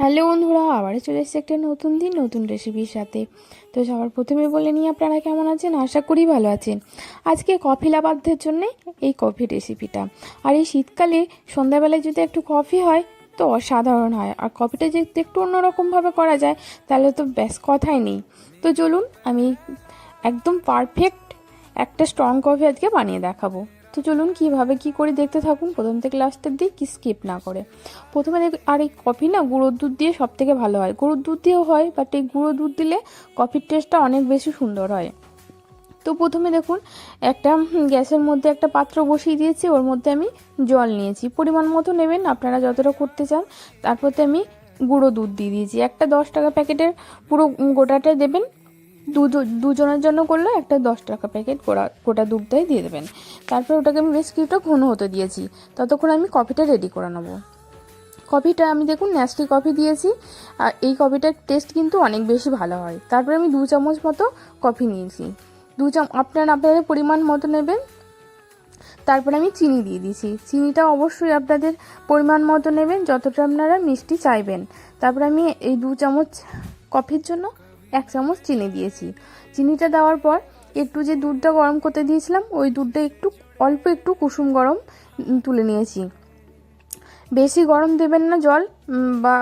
Hello বন্ধুরা, আবারও চলে এসেছে একটা নতুন দিন, নতুন রেসিপির সাথে। তো সবার প্রথমে বলে নিই, আপনারা কেমন আছেন? আশা করি ভালো আছেন। আজকে কফি লাভারদের জন্য এই কফি রেসিপিটা আর এই শীতকালে সন্ধ্যাবেলায় যদি একটু কফি হয়, তো অসাধারণ হয়। আর কফিটা যদি একটু অন্যরকমভাবে করা যায়, তাহলে তো ব্যাস কথাই নেই। তো চলুন, আমি একদম পারফেক্ট একটা স্ট্রং কফি আজকে বানিয়ে দেখাবো। তো চলুন কীভাবে কী করে দেখতে থাকুন, প্রথম থেকে লাস্টের দিক কি স্কিপ না করে। প্রথমে আর এই কফি না গুঁড়োর দুধ দিয়ে সব থেকে ভালো হয়। গুঁড়োর দুধ দিয়েও হয় বাট এই গুঁড়ো দুধ দিলে কফির টেস্টটা অনেক বেশি সুন্দর হয়। তো প্রথমে দেখুন, একটা গ্যাসের মধ্যে একটা পাত্র বসিয়ে দিয়েছি, ওর মধ্যে আমি জল নিয়েছি। পরিমাণ মতো নেবেন, আপনারা যতটা করতে চান, তারপরে আমি গুঁড়ো দুধ দিয়ে দিয়েছি। একটা দশ টাকা প্যাকেটের পুরো গোটাটা দেবেন দুজনের জন্য করলে একটা দশ টাকা প্যাকেট গোটা গোটা দুধটাই দিয়ে দেবেন। তারপর ওটাকে আমি বেশ কিছুটা ঘন হতে দিয়েছি। ততক্ষণ আমি কফিটা রেডি করে নেব। কফিটা আমি দেখুন ন্যাস্টি কফি দিয়েছি। আর এই কফিটার টেস্ট কিন্তু অনেক বেশি ভালো হয়। তারপরে আমি দু চামচ মতো কফি নিয়েছি। দু চাম, আপনার আপনাদের পরিমাণ মতো নেবেন। তারপরে আমি চিনি দিয়ে দিয়েছি। চিনিটা অবশ্যই আপনাদের পরিমাণ মতো নেবেন, যতটা আপনারা মিষ্টি চাইবেন। তারপরে আমি এই দু চামচ কফির জন্য এক চামচ চিনি দিয়েছি। চিনিটা দেওয়ার পর একটু যে দুধটা গরম করতে দিয়েছিলাম, ওই দুধটা একটু, অল্প একটু কুসুম গরম তুলে নিয়েছি। বেশি গরম দেবেন না জল বা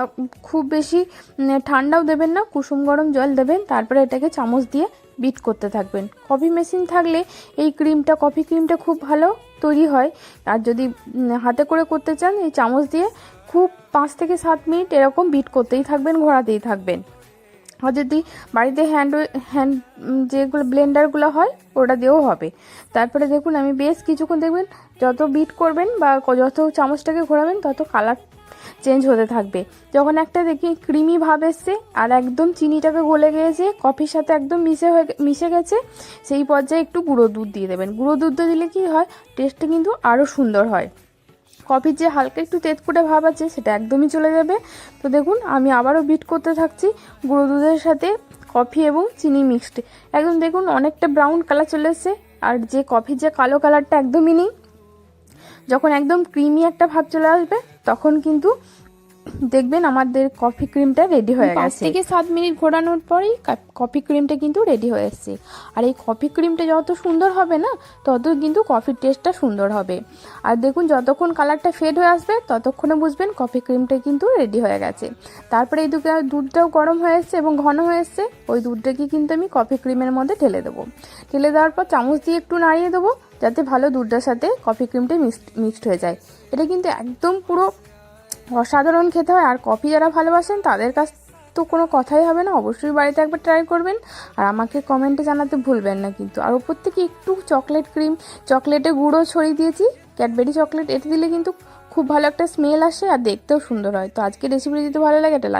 খুব বেশি ঠান্ডাও দেবেন না, কুসুম গরম জল দেবেন। তারপরে এটাকে চামচ দিয়ে বিট করতে থাকবেন। কফি মেশিন থাকলে এই ক্রিমটা, কফি ক্রিমটা খুব ভালো তৈরি হয়। আর যদি হাতে করে করতে চান, এই চামচ দিয়ে খুব পাঁচ থেকে সাত মিনিট এরকম বিট করতেই থাকবেন, ঘোরাতেই থাকবেন। যদি বাড়িতে হ্যান্ড হ্যান্ড যেগুলো ব্লেন্ডারগুলো হয়, ওটা দিয়েও হবে। তারপরে দেখুন, আমি বেশ কিছুক্ষণ দেখবেন, যত বিট করবেন বা যত চামচটাকে ঘোরাবেন, তত কালার চেঞ্জ হতে থাকবে। যখন একটা দেখি ক্রিমি ভাব এসছে, আর একদম চিনিটাকে গলে গিয়েছে কফির সাথে একদম মিশে হয়ে মিশে গেছে, সেই পর্যায়ে একটু গুঁড়ো দুধ দিয়ে দেবেন। গুঁড়ো দুধটা দিলে কি হয় টেস্টটা কিন্তু আরও সুন্দর হয়। কফির যে হালকা একটু তেতকুটে ভাব আছে, সেটা একদমই চলে যাবে। তো দেখুন, আমি আবারও বিট করতে থাকছি গুঁড়ো দুধের সাথে কফি এবং চিনি মিক্সড একদম দেখুন, অনেকটা ব্রাউন কালার চলে এসছে, আর যে কফির যে কালো কালারটা একদমই নেই। যখন একদম ক্রিমি একটা ভাব চলে আসবে, তখন কিন্তু দেখবেন আমাদের কফি ক্রিমটা রেডি হয়ে গেছে। পাঁচ থেকে সাত মিনিট ঘোরানোর পরেই কফি ক্রিমটা কিন্তু রেডি হয়ে এসছে। আর এই কফি ক্রিমটা যত সুন্দর হবে না তত কিন্তু কফির টেস্টটা সুন্দর হবে। আর দেখুন যতক্ষণ কালারটা ফেড হয়ে আসবে ততক্ষণে বুঝবেন কফি ক্রিমটা কিন্তু রেডি হয়ে গেছে। তারপরে এই দুটো দুধটাও গরম হয়ে এসছে এবং ঘন হয়ে এসছে। ওই দুধটাকে কিন্তু আমি কফি ক্রিমের মধ্যে ঢেলে দেবো। ঢেলে দেওয়ার পর চামচ দিয়ে একটু নাড়িয়ে দেবো যাতে ভালো দুধটার সাথে কফি ক্রিমটা মিক্সড মিক্সড হয়ে যায়। এটা কিন্তু একদম পুরো অসাধারণ খেতে হয়। আর কফি যারা ভালোবাসেন, তাদের কাছ তো কোনো কথাই হবে না। অবশ্যই বাড়িতে একবার ট্রাই করবেন। আর আমাকে কমেন্টে জানাতে ভুলবেন না কিন্তু। আর ওপর থেকে একটু চকলেট ক্রিম চকলেটে গুঁড়ো ছড়িয়ে দিয়েছি। ক্যাডবেরি চকলেট এটা দিলে কিন্তু খুব ভালো একটা স্মেল আসে আর দেখতেও সুন্দর হয়। তো আজকে রেসিপি যদি ভালো লাগে এটা